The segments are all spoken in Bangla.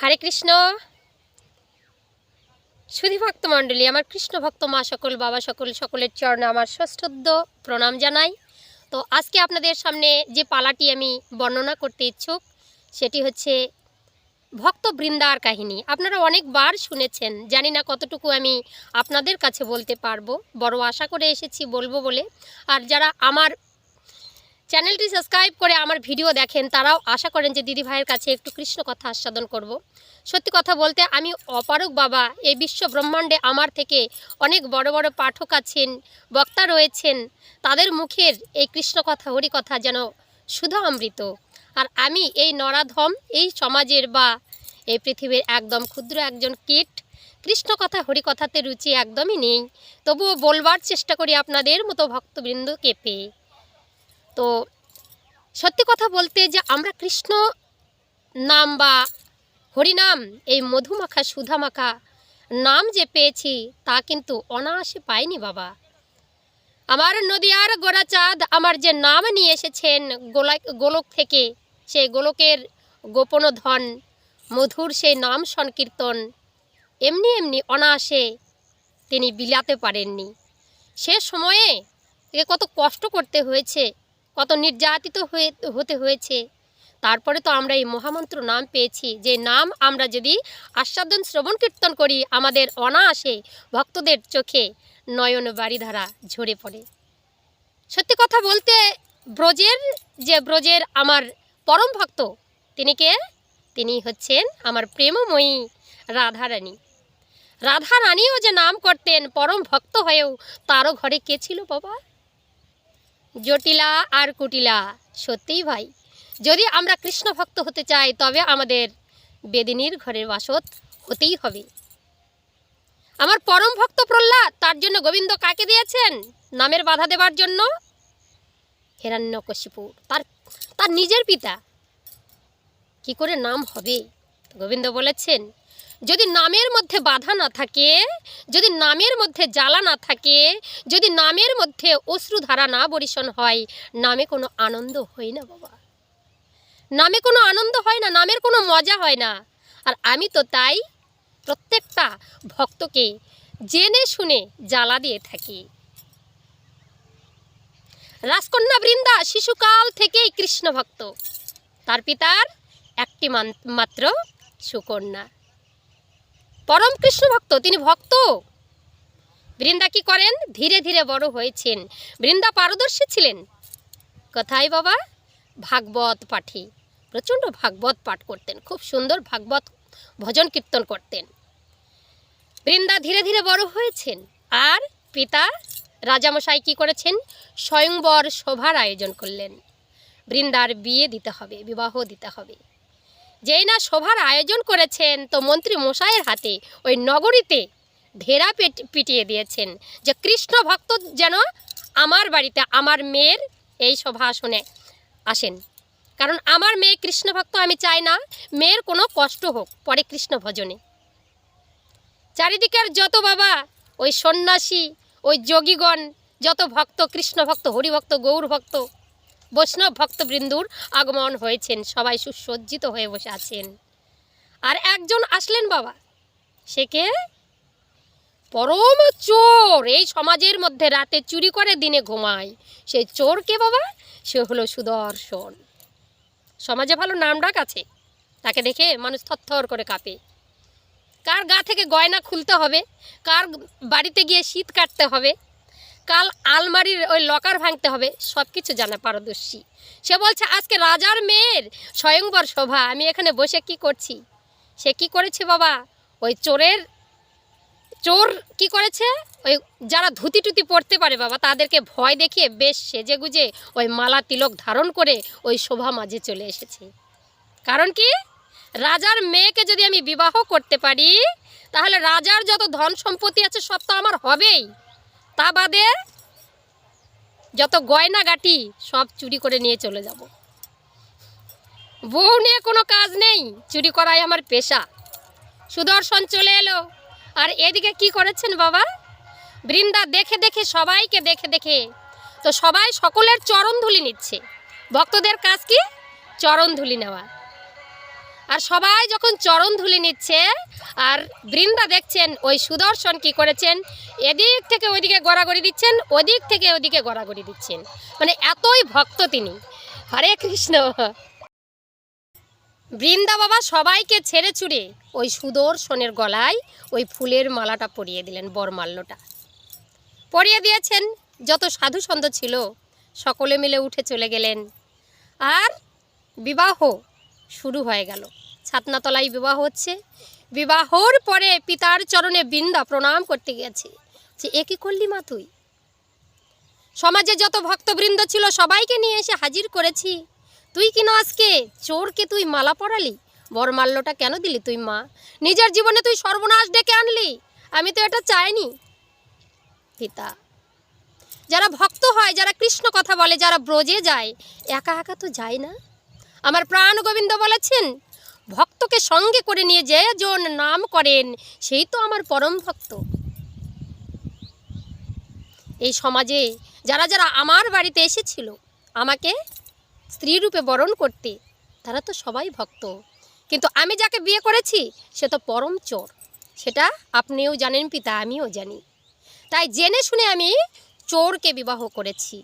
হরে কৃষ্ণ। সুধী ভক্ত মণ্ডলী, আমার কৃষ্ণ ভক্ত মা সকল, বাবা সকল, সকলের চরণে আমার ষষ্ঠদ্য প্রণাম জানাই। তো আজকে আপনাদের সামনে যে পালাটি আমি বর্ণনা করতে ইচ্ছুক, সেটি হচ্ছে ভক্ত বৃন্দার কাহিনী। আপনারা অনেকবার শুনেছেন, জানি না কতটুকু আমি আপনাদের কাছে বলতে পারব, বড় আশা করে এসেছি বলব বলে। আর যারা আমার চ্যানেলটি সাবস্ক্রাইব করে আমার ভিডিও দেখেন। তারাও আশা করেন যে দিদি ভাইয়ের কাছে একটু কৃষ্ণ কথা আস্বাদন করব। সত্যি কথা বলতে আমি অপারক বাবা, এই বিশ্ব ব্রহ্মাণ্ডে আমার থেকে অনেক বড় বড় পাঠক আছেন, বক্তা রয়েছেন। তাদের মুখের এই কৃষ্ণ কথা, হরি কথা যেন শুধু অমৃত আর আমি এই নরাধম, এই সমাজের বা এই পৃথিবীর একদম ক্ষুদ্র একজন কীট, কৃষ্ণ কথা, হরি কথাতে রুচি একদমই নেই। তবুও বলবার চেষ্টা করি আপনাদের মতো ভক্তবৃন্দকে পেয়ে। তো সত্যি কথা বলতে যে আমরা কৃষ্ণ নাম বা হরিনাম, এই মধুমাখা, সুধামাখা নাম যে পেয়েছি তা কিন্তু অনায়াসে পাইনি বাবা। আমার নদিয়ার গোড়াচাঁদ আমার যে নাম নিয়ে এসেছেন গোলা গোলক থেকে সেই গোলকের গোপন ধন, মধুর সেই নাম সংকীর্তন, এমনি এমনি অনায়াসে তিনি বিলাতে পারেননি। সে সময়ে কত কষ্ট করতে হয়েছে কত নির্যাতিত হয়ে, হতে হয়েছে। তারপরে তো আমরা এই মহামন্ত্র নাম পেয়েছি, যে নাম আমরা যদি আস্বাদন, শ্রবণ, কীর্তন করি, আমাদের অনায়াসে ভক্তদের চোখে নয়ন বাড়িধারা ঝরে পড়ে। সত্যি কথা বলতে, ব্রজের যে ব্রজের আমার পরম ভক্ত, তিনি কে? তিনি হচ্ছেন আমার প্রেমময়ী রাধারানী। রাধা রানীও যে নাম করতেন পরম ভক্ত হয়েও, তারও ঘরে কে ছিল বাবা? জটিলা আর কুটিলা। সত্যিই ভাই, যদি আমরা কৃষ্ণ ভক্ত হতে চাই, তবে আমাদের বেদিনীর ঘরের বাসত হতেই হবে। আমার পরম ভক্ত প্রহ্লাদ, তার জন্য গোবিন্দ কাকে দিয়েছেন? নামের বাধা দেবার জন্য? হিরণ্যকশিপু তার তার নিজের পিতা। কি করে নাম হবে? গোবিন্দ বলেছেন যদি নামের মধ্যে বাধা না থাকে, যদি নামের মধ্যে জ্বালা না থাকে, যদি নামের মধ্যে অশ্রুধারা না বরিশন হয়, নামে কোনো আনন্দ হয় না বাবা। নামে কোনো আনন্দ হয় না, নামের কোনো মজা হয় না। আর আমি তো তাই প্রত্যেকটা ভক্তকে জেনে শুনে জ্বালা দিয়ে থাকি। রাজকন্যা বৃন্দা শিশুকাল থেকেই কৃষ্ণ ভক্ত তার পিতার একটি মাত্র সুকন্যা। পরম কৃষ্ণ ভক্ত, তিনি ভক্ত। বৃন্দা কি করেন? ধীরে ধীরে বড় হয়েছেন। বৃন্দা পারদর্শী ছিলেন। কোথায় বাবা, ভাগবত পাঠে, প্রচণ্ড ভাগবত পাঠ করতেন, খুব সুন্দর ভাগবত ভজন কীর্তন করতেন। বৃন্দা ধীরে ধীরে বড় হয়েছেন। আর পিতা রাজামশাই কি করেছেন? স্বয়ংবর সভার আয়োজন করলেন। বৃন্দার বিয়ে দিতে হবে, বিবাহ দিতে হবে। যেই না সভার আয়োজন করেছেন তো মন্ত্রী মশাইয়ের হাতে, ওই নগরীতে পেট, পিটিয়ে দিয়েছেন। যে কৃষ্ণ ভক্ত যেন আমার বাড়িতে, আমার মেয়ের এই সভা আসনে আসেন। কারণ আমার মেয়ে কৃষ্ণ ভক্ত আমি চাই না, মেয়ের কোনো কষ্ট হোক, পরে কৃষ্ণ ভজনে। চারিদিকের যত বাবা, ওই সন্ন্যাসী, ওই যোগীগণ, যত ভক্ত, কৃষ্ণ ভক্ত, হরিভক্ত গৌর ভক্ত বৈষ্ণব ভক্তবৃন্দুর আগমন হয়েছেন। সবাই সুসজ্জিত হয়ে বসে আছেন। আর একজন আসলেন বাবা। সে কে? পরম চোর। এই সমাজের মধ্যে রাতে চুরি করে দিনে ঘুমায়। সেই চোর কে বাবা? সে হলো সুদর্শন। সমাজে ভালো নাম ডাক আছে। তাকে দেখে মানুষ থরথর করে কাঁপে। কার গা থেকে গয়না খুলতে হবে? কার বাড়িতে গিয়ে শীত কাটতে হবে? কাল আলমারির ওই লকার ভাঙতে হবে সব কিছু জানা পারদর্শী। সে বলছে, আজকে রাজার মেয়ের স্বয়ংবর শোভা, আমি এখানে বসে কি করছি? সে কি করেছে বাবা? ওই চোরের, চোর কি করেছে? ওই যারা ধুতি টুতি পড়তে পারে বাবা, তাদেরকে ভয় দেখিয়ে বেশ সেজে গুজে ওই মালা তিলক ধারণ করে ওই শোভা মাঝে চলে এসেছে। কারণ কি? রাজার মেয়েকে যদি আমি বিবাহ করতে পারি, তাহলে রাজার যত ধন সম্পত্তি আছে, সব তো আমার হবেই। তা বাদে যত গয়না গাটি সব চুরি করে নিয়ে চলে যাব। বউ নিয়ে কোনো কাজ নেই, চুরি করাই আমার পেশা। সুদর্শন চলে এলো। আর এদিকে কি করেছেন বাবা? বৃন্দা দেখে দেখে সবাইকে দেখে দেখে তো সবাই সকলের চরণ ধুলি নিচ্ছে। ভক্তদের কাজ কি? চরণ ধুলি নেওয়া। আর সবাই যখন চরণ ধুলে নিচ্ছে, আর বৃন্দা দেখছেন ওই সুদর্শন কি করেছেন, এদিক থেকে ওইদিকে গড়াগড়ি দিচ্ছেন, ওদিক থেকে ওদিকে গড়াগড়ি দিচ্ছেন। মানে এতই ভক্ত তিনি। হরে কৃষ্ণ। বৃন্দা বাবা সবাইকে ছেড়ে ছুড়ে ওই সুদর্শনের গলায় ওই ফুলের মালাটা পরিয়ে দিলেন বরমাল্যটা। পরিয়ে দিয়েছেন, যত সাধু সন্ধ ছিল, সকলে মিলে উঠে চলে গেলেন। আর বিবাহ শুরু হয়ে গেল। ছাতনাতলায় বিবাহ হচ্ছে। বিবাহর পরে পিতার চরণে বৃন্দা প্রণাম করতে গেছে যে, এ কি করলি মা তুই? সমাজে যত ভক্তবৃন্দ ছিল, সবাইকে নিয়ে এসে হাজির করেছি। তুই কিনা আজকে চোরকে তুই মালা পরালি? বরমাল্যটা কেন দিলি তুই মা? নিজের জীবনে তুই সর্বনাশ ডেকে আনলি? আমি তো এটা চাইনি। পিতা, যারা ভক্ত হয়, যারা কৃষ্ণ কথা বলে, যারা ব্রজে যায়, একা একা তো যায় না? আমার প্রাণ গোবিন্দ বলেছেন, ভক্তকে সঙ্গে করে নিয়ে যে জন নাম করেন, সেই তো আমার পরম ভক্ত। এই সমাজে যারা যারা আমার বাড়িতে এসেছিল, আমাকে স্ত্রী রূপে বরণ করতে, তারা তো সবাই ভক্ত। কিন্তু আমি যাকে বিয়ে করেছি, সে তো পরম চোর। সেটা আপনিও জানেন, পিতা আমিও জানি। তাই জেনে শুনে আমি চোরকে বিবাহ করেছি।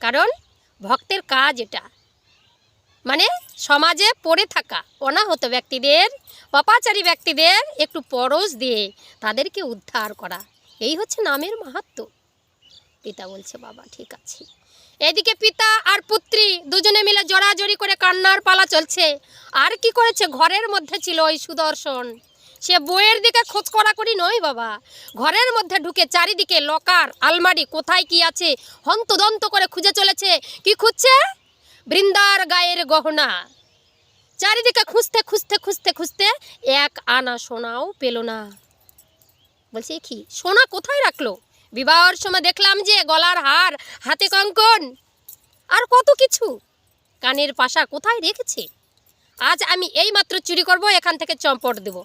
কারণ ভক্তের কাজ এটা। মানে সমাজে পড়ে থাকা অনাহত ব্যক্তিদের অপাচারী ব্যক্তিদের একটু পরশ দিয়ে তাদেরকে উদ্ধার করা। এই হচ্ছে নামের মাহাত্ম্য পিতা বলছে, বাবা, ঠিক আছে। এদিকে পিতা আর পুত্রী দুজনে মিলে জড়াজড়ি করে কান্নার পালা চলছে। আর কি করেছে? ঘরের মধ্যে ছিল ওই সুদর্শন। সে বইয়ের দিকে খোঁজ করি নয়, বাবা। ঘরের মধ্যে ঢুকে চারিদিকে লকার, আলমারি কোথায় কি আছে, হন্তদন্ত করে খুঁজে চলেছে। কি খুঁজছে? বৃন্দার গায়ের গহনা। চারিদিকে খুঁজতে খুঁজতে খুঁজতে খুঁজতে এক আনা সোনাও পেল না। বলছি কি? সোনা কোথায় রাখল? বিবাহর সময় দেখলাম যে গলার হার, হাতে কঙ্কন। আর কত কিছু? কানের পাশা কোথায় রেখেছে? আজ আমি এই মাত্র চুরি করব, এখান থেকে চম্পট দেব।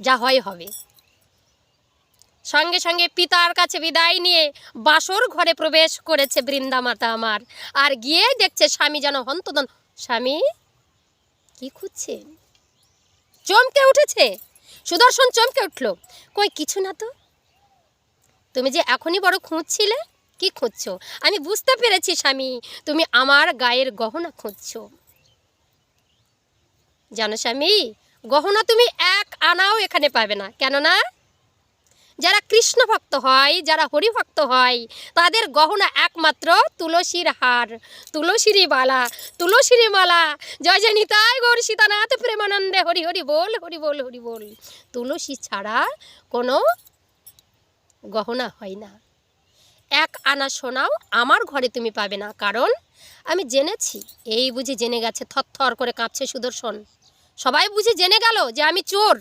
যা হয় হবে। সঙ্গে সঙ্গে পিতার কাছে বিদায় নিয়ে বাসর ঘরে প্রবেশ করেছে বৃন্দা মাতা আমার। আর গিয়ে দেখছে স্বামী যেন হন্তদন স্বামী, কি খুঁজছেন? চমকে উঠেছে। সুদর্শন চমকে উঠল। কই, কিছু না তো। তুমি যে এখনই বড় খুঁজছিলে, কি খুঁজছো? আমি বুঝতে পেরেছি স্বামী, তুমি আমার গায়ের গহনা খুঁজছো। জানো স্বামী, গহনা তুমি এক আনাও এখানে পাবে না। কেননা যারা কৃষ্ণ ভক্ত হয়, যারা হরিভক্ত হয়, তাদের গহনা একমাত্র তুলসীর হার, তুলসীর বালা তুলসীর মালা। জয় জয় নিতাই গৌর সীতানাথ, প্রেমানন্দে হরি হরি বল হরি বল হরি বল। তুলসী ছাড়া কোনো গহনা হয় না। এক আনা সোনাও আমার ঘরে তুমি পাবে না, কারণ আমি জেনেছি। এই বুঝি জেনে গেছে, থরথর করে কাঁপছে সুদর্শন। সবাই বুঝি জেনে গেল যে আমি চোর।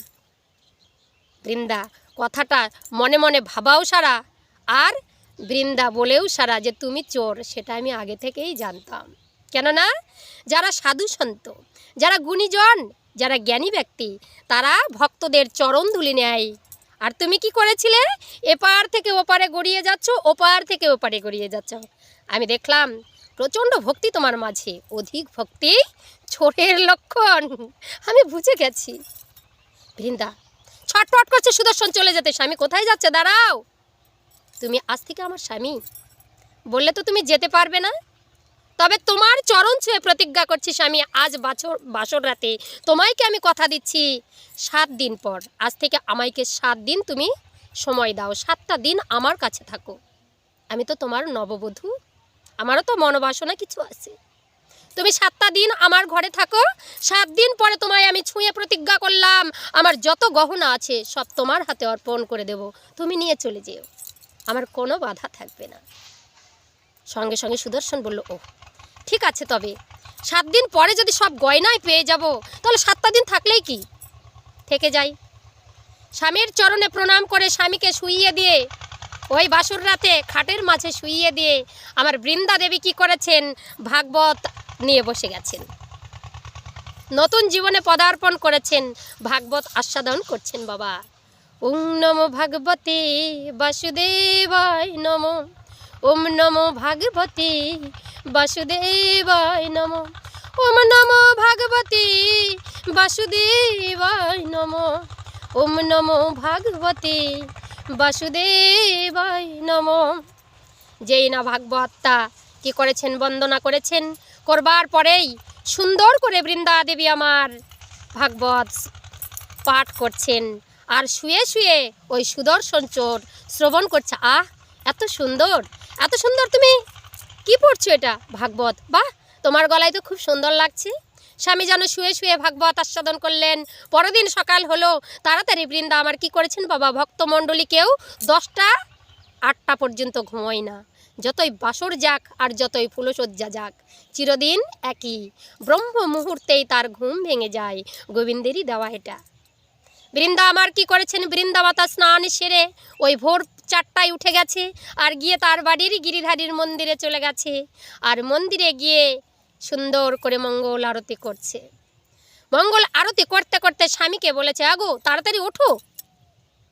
বৃন্দা কথাটা মনে মনে ভাবাও সারা আর বৃন্দা বলেও সারা যে তুমি চোর, সেটা আমি আগে থেকেই জানতাম। কেননা যারা সাধু সন্ত, যারা গুণীজন, যারা জ্ঞানী ব্যক্তি, তারা ভক্তদের চরণ ধুলি নেয়। আর তুমি কি করেছিলে? এপার থেকে ওপারে গড়িয়ে যাচ্ছ, ওপার থেকে ওপারে গড়িয়ে যাচ্ছ। আমি দেখলাম প্রচণ্ড ভক্তি তোমার মাঝে, অধিক ভক্তি ছোটের লক্ষণ। আমি বুঝে গেছি। বৃন্দা ছটফট করছে, সুদর্শন চলে যেতে। স্বামী কোথায় যাচ্ছে? দাঁড়াও। তুমি আজ থেকে আমার স্বামী। বললে তো তুমি যেতে পারবে না। তবে তোমার চরণ ছুঁয়ে প্রতিজ্ঞা করছি স্বামী, আজ বাছর, বাসর রাতে। তোমাইকে আমি কথা দিচ্ছি। সাত দিন পর, আজ থেকে আমাইকে সাত দিন তুমি সময় দাও। সাতটা দিন আমার কাছে থাকো। আমি তো তোমার নববধূ। আমারও তো মনোবাসনা কিছু আছে। তুমি সাতটা দিন আমার ঘরে থাকো, সাত দিন পরে তোমায় আমি ছুঁয়ে প্রতিজ্ঞা করলাম। আমার যত গহনা আছে, সব তোমার হাতে অর্পণ করে দেব। তুমি নিয়ে চলে যেও। আমার কোনো বাধা থাকবে না। সঙ্গে সঙ্গে সুদর্শন বলল ও ঠিক আছে তবে। সাত দিন পরে যদি সব গয়নায় পেয়ে যাব, তাহলে সাতটা দিন থাকলেই কি? থেকে যাই। স্বামীর চরণে প্রণাম করে স্বামীকে শুইয়ে দিয়ে, ওই বাসুর রাতে খাটের মাঝে শুইয়ে দিয়ে, আমার বৃন্দা দেবী কি করেছেন? ভাগবত নিয়ে বসে গেছেন। নতুন জীবনে পদার্পণ করেছেন, ভাগবত আস্বাদন করছেন বাবা। ওম নম ভাগবতী বাসুদেবায় নম। ওম নম ভাগবতী বাসুদেবায় নম। ওম নম ভাগবতী বাসুদেবায় নম। ওম নম ভাগবতী বাসুদেবায় নম। যেই না ভাগবতটা কি করেছেন, বন্দনা করেছেন করবার পরেই সুন্দর করে বৃন্দা দেবী আমার ভাগবত পাঠ করছেন। আর শুয়ে শুয়ে ওই সুদর্শন চোর শ্রবণ করছে, আহ, এত সুন্দর এত সুন্দর তুমি কি পড়ছো এটা ভাগবত? বাহ, তোমার গলায় তো খুব সুন্দর লাগছে। স্বামী যেন শুয়ে শুয়ে ভাগবত আস্বাদন করলেন। পরদিন সকাল হলো, তাড়াতাড়ি বৃন্দা আমার কি করেছেন বাবা? ভক্তমণ্ডলী কেউ দশটা, আটটা পর্যন্ত ঘুমোয় না। যতই বাসর যাক আর যতই ফুলসজ্জা যাক, চিরদিন একই। ব্রহ্ম মুহূর্তেই তার ঘুম ভেঙে যায়। গোবিন্দেরই দেওয়া এটা। বৃন্দা আমার কি করেছেন? বৃন্দামাতা স্নান সেরে ওই ভোর চারটায় উঠে গেছে আর গিয়ে তার বাড়ির গিরিধারীর মন্দিরে চলে গেছে আর মন্দিরে গিয়ে সুন্দর করে মঙ্গল আরতি করছে। মঙ্গল আরতি করতে করতে স্বামীকে বলেছে, আগো, তাড়াতাড়ি ওঠো।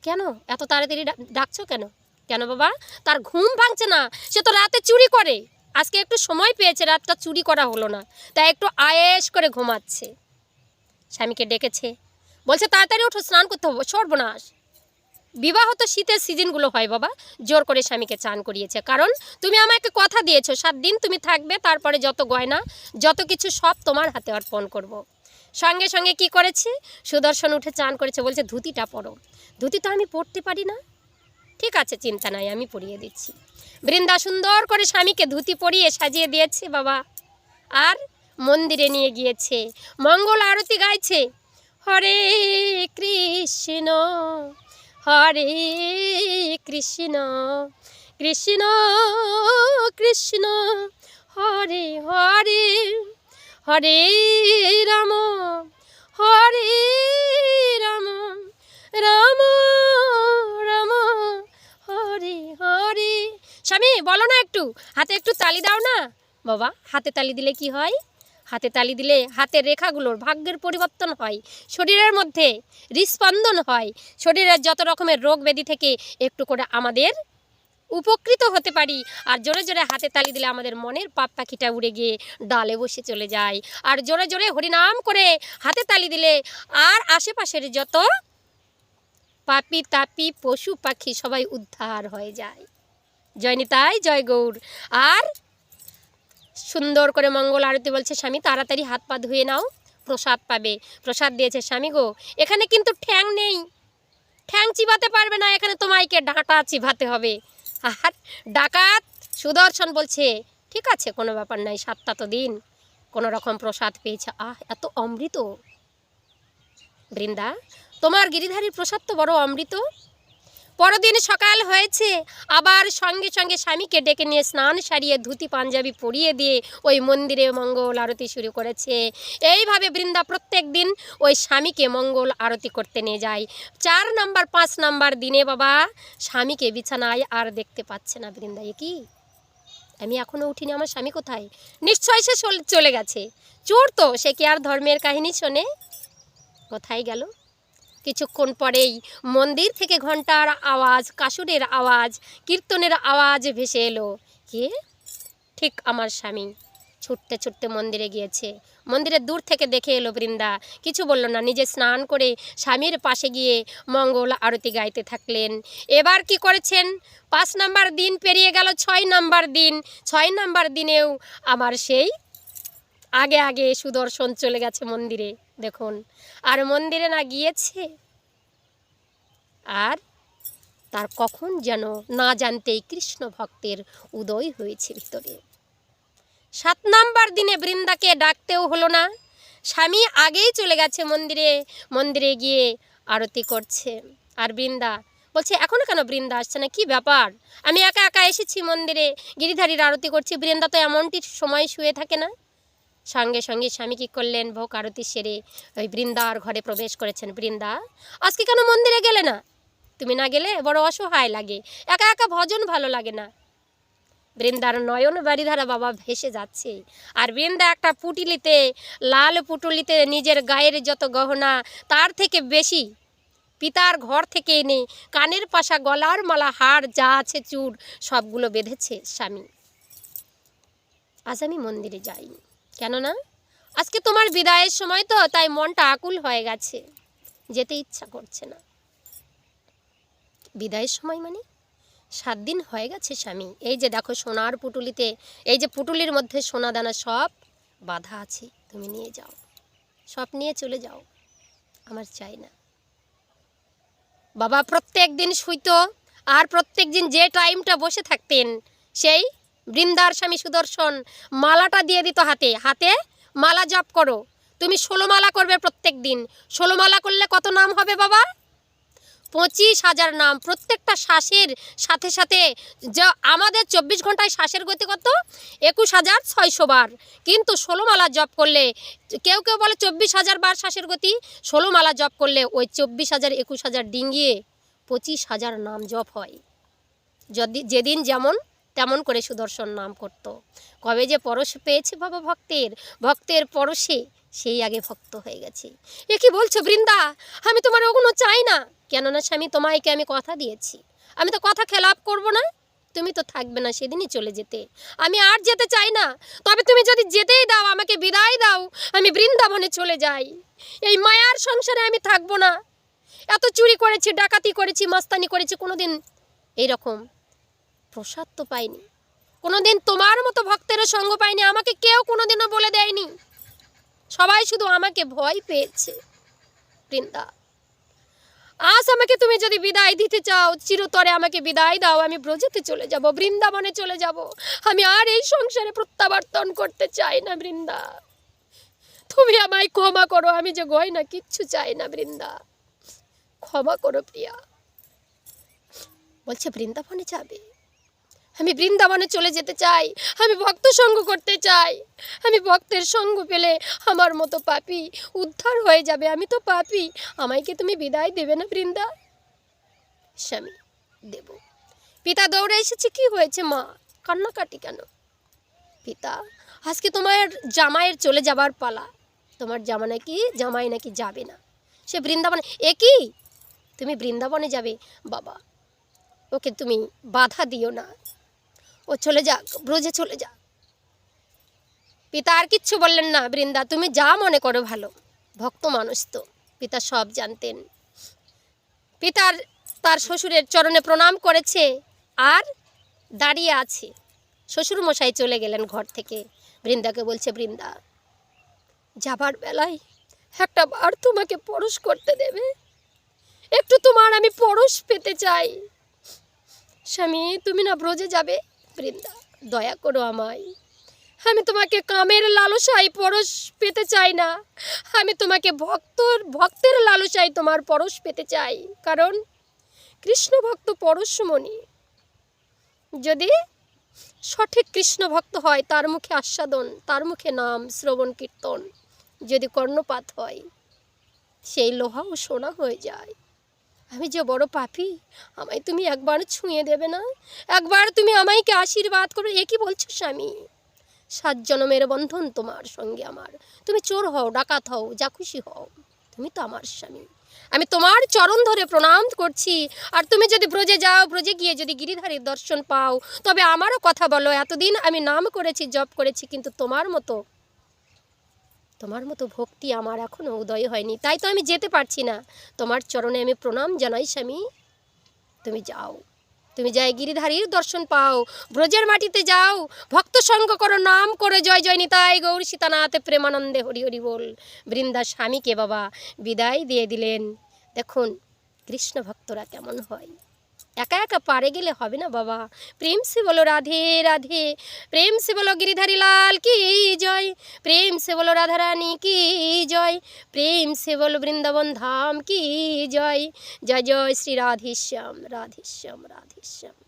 কেন? এত তাড়াতাড়ি ডাকছো কেন? কেন বাবা? তার ঘুম ভাঙছে না, সে তো রাতে চুরি করে। আজকে একটু সময় পেয়েছে, রাতটা চুরি করা হলো না, তাই একটু আয়েস করে ঘুমাচ্ছে। স্বামীকে ডেকেছে, বলছে, তাড়াতাড়ি ওঠো, স্নান করতে হবে, সর্বনাশ। বিবাহ তো শীতের সিজনগুলো হয় বাবা, জোর করে স্বামীকে চান করিয়েছে। কারণ, তুমি আমাকে কথা দিয়েছ, সাত দিন তুমি থাকবে, তারপরে যত গয়না, যত কিছু সব তোমার হাতে অর্পণ করব। সঙ্গে সঙ্গে কি করেছে? সুদর্শন উঠে চান করেছে, বলছে, ধুতিটা পরো। ধুতি তো আমি পরতে পারি না। ঠিক আছে, চিন্তা নাই, আমি পরিয়ে দিচ্ছি। বৃন্দা সুন্দর করে স্বামীকে ধুতি পরিয়ে সাজিয়ে দিয়েছে, বাবা। আর মন্দিরে নিয়ে গিয়েছে, মঙ্গল আরতি গাইছে। হরে কৃষ্ণ হরে কৃষ্ণ কৃষ্ণ কৃষ্ণ, হরে হরে হরে রাম হরে রাম রাম রাম। হরে, হরি। স্বামী, বলো না একটু, হাতে একটু তালি দাও না। বাবা, হাতে তালি দিলে কি হয়? হাতে তালি দিলে হাতের রেখাগুলোর ভাগ্যের পরিবর্তন হয়, শরীরের মধ্যে হৃস্পন্দন হয়। শরীরের যত রকমের রোগ ব্যাধি থেকে একটু করে আমাদের উপকৃত হতে পারি। আর জোরে জোরে হাতে তালি দিলে আমাদের মনের পাপ পাখিটা উড়ে গিয়ে ডালে বসে চলে যায়। আর জোরে জোরে হরিনাম করে হাতে তালি দিলে আর আশেপাশের যত পাপি তাপি পশু পাখি সবাই উদ্ধার হয়ে যায়। জয় নিতাই, জয় গৌর। আর সুন্দর করে মঙ্গল আরতি বলছে স্বামী, তাড়াতাড়ি হাত পা ধুয়ে নাও, প্রসাদ পাবে। প্রসাদ দিয়েছে স্বামী গো। এখানে কিন্তু ঠ্যাং নেই। ঠ্যাং চিবাতে পারবে না, এখানে তোমাইকে ডাঁটা চিবাতে হবে। আর ডাকাত সুদর্শন বলছে, ঠিক আছে, কোনো ব্যাপার নাই, সাতটা তো দিন। কোনো রকম প্রসাদ পেয়েছে। আহ, এত অমৃত। বৃন্দা তোমার গিরিধারীর প্রসাদ তো বড় অমৃত। পরদিন সকাল হয়েছে, আবার সঙ্গে সঙ্গে স্বামীকে ডেকে নিয়ে স্নান সারিয়ে ধুতি, পাঞ্জাবি পরিয়ে দিয়ে ওই মন্দিরে মঙ্গল আরতি শুরু করেছে। এইভাবে বৃন্দা প্রত্যেক দিন ওই স্বামীকে মঙ্গল আরতি করতে নিয়ে যায়। চার নাম্বার, পাঁচ নাম্বার দিনে বাবা, স্বামীকে বিছানায় আর দেখতে পাচ্ছে না বৃন্দা। কি? আমি এখনও উঠিনি, আমার স্বামী কোথায়? নিশ্চয় সে চলে গেছে। চোর তো, সে কি আর ধর্মের কাহিনী শোনে? কোথায় গেল? কিছুক্ষণ পরেই মন্দির থেকে ঘণ্টার আওয়াজ কাসুরের আওয়াজ, কীর্তনের আওয়াজ ভেসে এলো। কে? ঠিক আমার স্বামী। ছুটতে ছুটতে মন্দিরে গিয়েছে। মন্দিরের দূর থেকে দেখে এলো বৃন্দা। কিছু বলল না, নিজে স্নান করে স্বামীর পাশে গিয়ে মঙ্গল আরতি গাইতে থাকলেন। এবার কি করেছেন? পাঁচ নাম্বার দিন পেরিয়ে গেল, ছয় নাম্বার দিন। ছয় নাম্বার দিনেও আমার সেই আগে আগে সুদর্শন চলে গেছে মন্দিরে। দেখুন, আর মন্দিরে না গিয়েছে? আর তার কখন যেন না জানতেই কৃষ্ণ ভক্তের উদয় হয়েছে ভিতরে। সাত নাম্বার দিনে বৃন্দাকে ডাকতেও হলো না। স্বামী আগেই চলে গেছে মন্দিরে মন্দিরে গিয়ে আরতি করছে। আর বৃন্দা বলছে এখনও কেন বৃন্দা আসছে না? কি ব্যাপার? আমি একা একা এসেছি মন্দিরে, গিরিধারীর আরতি করছি। বৃন্দা তো এমনটি সময় শুয়ে থাকে না? সঙ্গে সঙ্গে স্বামী কী করলেন, ভোগ আরতি সেরে ওই বৃন্দার ঘরে প্রবেশ করেছেন। বৃন্দা, আজকে কেন মন্দিরে গেলে না? তুমি না গেলে বড় অসহায় লাগে, একা একা ভজন ভালো লাগে না। বৃন্দার নয়ন বাড়িধারা বাবা ভেসে যাচ্ছে, আর বৃন্দা একটা পুটুলিতে, লাল পুটুলিতে নিজের গায়ের যত গহনা, তার থেকে বেশি পিতার ঘর থেকে এনে কানের পাশা গলার মালা, হার যা আছে চুর, সবগুলো বেঁধেছে স্বামী। আজ আমি মন্দিরে যাই কেননা আজকে তোমার বিদায়ের সময় তো, তাই মনটা আকুল হয়ে গেছে। যেতে ইচ্ছা করছে না। বিদায়ের সময় মানে? সাত দিন হয়ে গেছে স্বামী। এই যে দেখো সোনার পুটুলিতে, এই যে পুটুলির মধ্যে সোনা দানা সব বাধা আছে, তুমি নিয়ে যাও। সব নিয়ে চলে যাও। আমার চাই না। বাবা প্রত্যেক দিন শুইতো, আর প্রত্যেক দিন যে টাইমটা বসে থাকতেন, সেই বৃন্দার স্বামী সুদর্শন মালাটা দিয়ে দিত হাতে। হাতে মালা জপ করো। তুমি ষোলো মালা করবে প্রত্যেক দিন। ষোলো মালা করলে কত নাম হবে বাবা? পঁচিশ হাজার নাম। প্রত্যেকটা শ্বাসের সাথে সাথে যা, আমাদের চব্বিশ ঘন্টায় শ্বাসের গতি কত? একুশ হাজার ছয়শো বার। কিন্তু ষোলো মালা জপ করলে, কেউ কেউ বলে চব্বিশ হাজার বার শ্বাসের গতি। ষোলো মালা জপ করলে ওই চব্বিশ হাজার, একুশ হাজার ডিঙ্গিয়ে পঁচিশ হাজার নাম জপ হয়। যদি, যেদিন যেমন তেমন করে সুদর্শন নাম করত। কবে যে পরশ পেয়েছে বাবা ভক্তের ভক্তের পরশে সেই আগে ভক্ত হয়ে গেছে। এ কি বলছো বৃন্দা? আমি তোমার ওগুলো চাই না। কেননা স্বামী তোমাইকে আমি কথা দিয়েছি। আমি তো কথা খেলাপ করব না। তুমি তো থাকবে না সেদিনই চলে যেতে। আমি আর যেতে চাই না। তবে তুমি যদি যেতেই দাও, আমাকে বিদায় দাও, আমি বৃন্দাবনে চলে যাই। এই মায়ার সংসারে আমি থাকব না। এত চুরি করেছি, ডাকাতি করেছি, মাস্তানি করেছি, কোনোদিন এইরকম প্রসাদ তো পাইনি। কোনোদিন তোমার মতো ভক্তেরও সঙ্গ পাইনি, আমাকে কেউ কোনোদিনও বলে দেয়নি। সবাই শুধু আমাকে ভয় পেয়েছে, বৃন্দা। আজ আমাকে তুমি যদি বিদায় দিতে চাও, চিরতরে আমাকে বিদায় দাও, আমি ব্রজেতে চলে যাব, বৃন্দাবনে চলে যাব। আমি আর এই সংসারে প্রত্যাবর্তন করতে চাই না, বৃন্দা। তুমি আমায় ক্ষমা করো, আমি যে গয়না কিচ্ছু চাই না, বৃন্দা। ক্ষমা করো, প্রিয়া। বলছে, বৃন্দাবনে যাবে? আমি বৃন্দাবনে চলে যেতে চাই, আমি ভক্ত সঙ্গ করতে চাই। আমি ভক্তের সঙ্গ পেলে আমার মতো পাপি উদ্ধার হয়ে যাবে, আমি তো পাপি। আমাকে তুমি বিদায় দেবে না বৃন্দা? স্বামী, দেব। পিতা দৌড়ে এসেছে, কি হয়েছে মা? কান্নাকাটি কেন? পিতা, আজকে তোমার জামাইয়ের চলে যাবার পালা। তোমার জামা নাকি, জামাই নাকি যাবে না। সে বৃন্দাবনে, এ কি? তুমি বৃন্দাবনে যাবে, বাবা। ওকে তুমি বাধা দিও না। ও চলে যাক, ব্রজে চলে যাক। পিতা আর কিচ্ছু বললেন না, বৃন্দা, তুমি যা মনে করো ভালো। ভক্ত মানুষ তো, পিতা সব জানতেন। পিতার তার শ্বশুরের চরণে প্রণাম করেছে আর দাঁড়িয়ে আছে। শ্বশুর মশাই চলে গেলেন ঘর থেকে। বৃন্দাকে বলছে, বৃন্দা, যাবার বেলায় একটা বার তোমাকে পরশ করতে দেবে। একটু তোমার আমি পরশ পেতে চাই। স্বামী, তুমি না ব্রজে যাবে? বৃন্দা দয়া করো আমায়। আমি তোমাকে কামের লালসায় পরশ পেতে চাই না। আমি তোমাকে ভক্তর, ভক্তের লালসায় তোমার পরশ পেতে চাই। কারণ কৃষ্ণ ভক্ত পরশমণি। যদি সঠিক কৃষ্ণ ভক্ত হয়, তার মুখে আস্বাদন, তার মুখে নাম, শ্রবণ, কীর্তন যদি কর্ণপাত হয়, সেই লোহাও সোনা হয়ে যায়। আমি যে বড় পাপি, আমায় তুমি একবার ছুঁয়ে দেবে না? একবার তুমি আমাইকে আশীর্বাদ করো, এ কি বলছো স্বামী? সাত জনমের বন্ধন তোমার সঙ্গে আমার। তুমি চোর হও, ডাকাত হও, যা খুশি হও। তুমি তো আমার স্বামী। আমি তোমার চরণ ধরে প্রণাম করছি। আর তুমি যদি ব্রজে যাও, ব্রজে গিয়ে যদি গিরিধারীর দর্শন পাও, তবে আমারও কথা বলো। এতদিন আমি নাম করেছি, জপ করেছি, কিন্তু তোমার মতো তোমার মতো ভক্তি আমার এখনও উদয় হয়নি। তাই তো আমি যেতে পারছি না। তোমার চরণে আমি প্রণাম জানাই স্বামী। তুমি যাও। তুমি যাই গিরিধারীর দর্শন পাও। ব্রজের মাটিতে যাও। ভক্ত সঙ্গ করো, নাম করে জয় জয় নিতাই গৌর সীতানাথ, প্রেমানন্দে হরি হরি বল। বৃন্দা স্বামীকে বাবা, বিদায় দিয়ে দিলেন। দেখুন, কৃষ্ণ ভক্তরা কেমন হয়। একা একা পারে গেলে হবে না, বাবা। প্রেম সে বলো রাধে রাধে। প্রেম সে বলো গিরিধারী লাল, কি জয়? প্রেম সে বলো রাধারানী, কি জয়? প্রেম সে বলো বৃন্দাবন ধাম, কি জয়? জয় জয়, শ্রী রাধেশ্যাম রাধেশ্যাম রাধেশ্যাম।